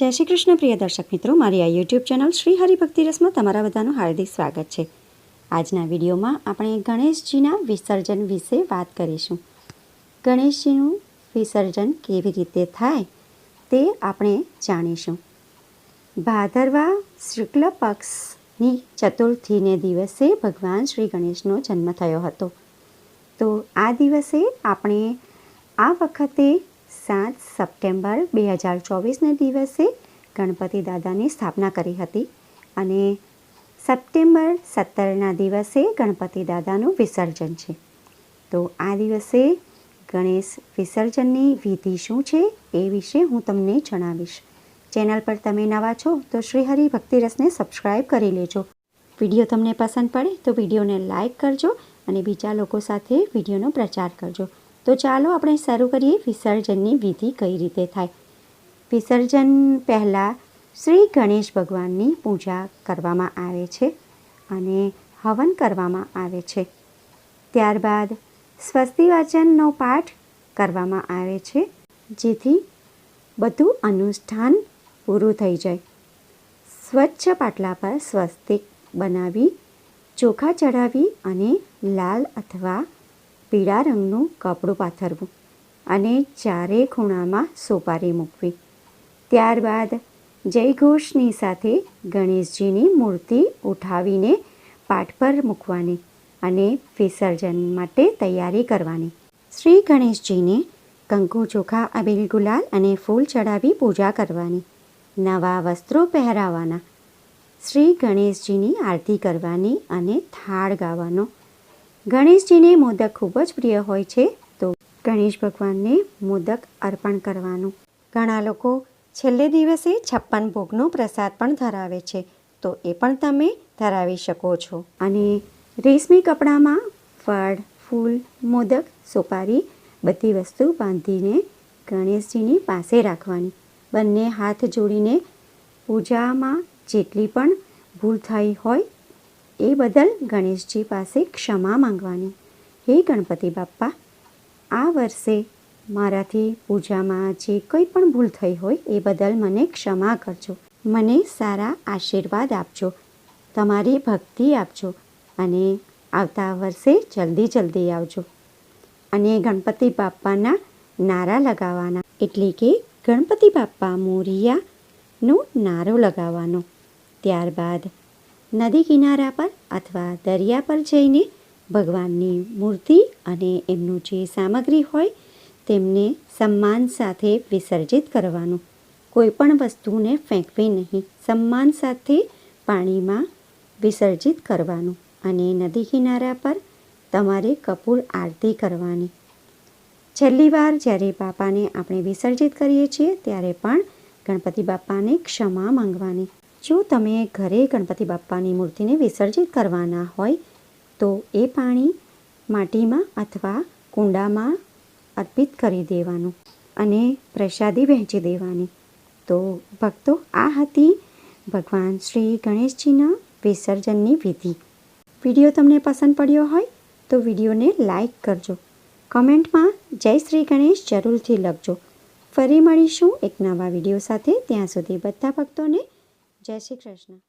જય શ્રી કૃષ્ણ, પ્રિય દર્શક મિત્રો. મારી આ યુટ્યુબ ચેનલ શ્રી હરિભક્તિ રસમાં તમારા બધાનું હાર્દિક સ્વાગત છે. આજના વિડીયોમાં આપણે ગણેશજીના વિસર્જન વિશે વાત કરીશું. ગણેશજીનું વિસર્જન કેવી રીતે થાય તે આપણે જાણીશું. ભાદરવા શુક્લ પક્ષની ચતુર્થીને દિવસે ભગવાન શ્રી ગણેશનો જન્મ થયો હતો. તો આ દિવસે આપણે આ વખતે સાત સપ્ટેમ્બર બે હજાર ચોવીસને દિવસે ગણપતિ દાદાની સ્થાપના કરી હતી અને સપ્ટેમ્બર સત્તરના દિવસે ગણપતિ દાદાનું વિસર્જન છે. તો આ દિવસે ગણેશ વિસર્જનની વિધિ શું છે એ વિશે હું તમને જણાવીશ. ચેનલ પર તમે નવા છો તો શ્રીહરિ ભક્તિરસને સબસ્ક્રાઈબ કરી લેજો. વીડિયો તમને પસંદ પડે તો વિડીયોને લાઈક કરજો અને બીજા લોકો સાથે વિડીયોનો પ્રચાર કરજો. તો ચાલો આપણે શરૂ કરીએ વિસર્જનની વિધિ કઈ રીતે થાય. વિસર્જન પહેલાં શ્રી ગણેશ ભગવાનની પૂજા કરવામાં આવે છે અને હવન કરવામાં આવે છે. ત્યારબાદ સ્વસ્તિવાચનનો પાઠ કરવામાં આવે છે, જેથી બધું અનુષ્ઠાન પૂરું થઈ જાય. સ્વચ્છ પાટલા પર સ્વસ્તિક બનાવી, ચોખા ચડાવી અને લાલ અથવા પીળા રંગનું કપડું પાથરવું અને ચારે ખૂણામાં સોપારી મૂકવી. ત્યારબાદ જયઘોષની સાથે ગણેશજીની મૂર્તિ ઉઠાવીને પાઠ પર મૂકવાની અને વિસર્જન માટે તૈયારી કરવાની. શ્રી ગણેશજીને કંકુ ચોખા, અબીલ ગુલાલ અને ફૂલ ચડાવી પૂજા કરવાની, નવા વસ્ત્રો પહેરાવાના, શ્રી ગણેશજીની આરતી કરવાની અને થાળ ગાવાનો ગણેશજીને મોદક ખૂબ જ પ્રિય હોય છે, તો ગણેશ ભગવાનને મોદક અર્પણ કરવાનું. ઘણા લોકો છેલ્લે દિવસે છપ્પન ભોગનો પ્રસાદ પણ ધરાવે છે, તો એ પણ તમે ધરાવી શકો છો. અને રેશમી કપડામાં ફળ, ફૂલ, મોદક, સોપારી, બધી વસ્તુ બાંધીને ગણેશજીની પાસે રાખવાની. બંને હાથ જોડીને પૂજામાં જેટલી પણ ભૂલ થઈ હોય એ બદલ ગણેશજી પાસે ક્ષમા માંગવાની. હે ગણપતિ બાપ્પા, આ વર્ષે મારાથી પૂજામાં જે કંઈ પણ ભૂલ થઈ હોય એ બદલ મને ક્ષમા કરજો. મને સારા આશીર્વાદ આપજો. તમારી ભક્તિ આપજો અને આવતા વર્ષે જલ્દી જલ્દી આવજો. અને ગણપતિ બાપ્પાના નારા લગાવવાના. એટલે કે ગણપતિ બાપ્પા મોરિયાનો નારો લગાવવાનો. ત્યારબાદ નદી કિનારા પર અથવા દરિયા પર જઈને ભગવાનની મૂર્તિ અને એમનું જે સામગ્રી હોય તેમને સન્માન સાથે વિસર્જિત કરવાનું. કોઈ પણ વસ્તુને ફેંકવી નહીં, સન્માન સાથે પાણીમાં વિસર્જિત કરવાનું અને નદી કિનારા પર તમારે કપૂર આરતી કરવાની. છેલ્લી વાર જ્યારે બાપાને આપણે વિસર્જિત કરીએ છીએ, ત્યારે પણ ગણપતિ બાપાને ક્ષમા માંગવાની. જો તમે ઘરે ગણપતિ બાપ્પાની મૂર્તિને વિસર્જિત કરવાના હોય, તો એ પાણી માટીમાં અથવા કુંડામાં અર્પિત કરી દેવાનું અને પ્રસાદી વહેંચી દેવાની. તો ભક્તો, આ હતી ભગવાન શ્રી ગણેશજીના વિસર્જનની વિધિ. વીડિયો તમને પસંદ પડ્યો હોય, તો વિડીયોને લાઈક કરજો. કમેન્ટમાં જય શ્રી ગણેશ જરૂરથી લખજો. ફરી મળીશું એક નવા વીડિયો સાથે. ત્યાં સુધી બધા ભક્તોને જય શ્રી કૃષ્ણ.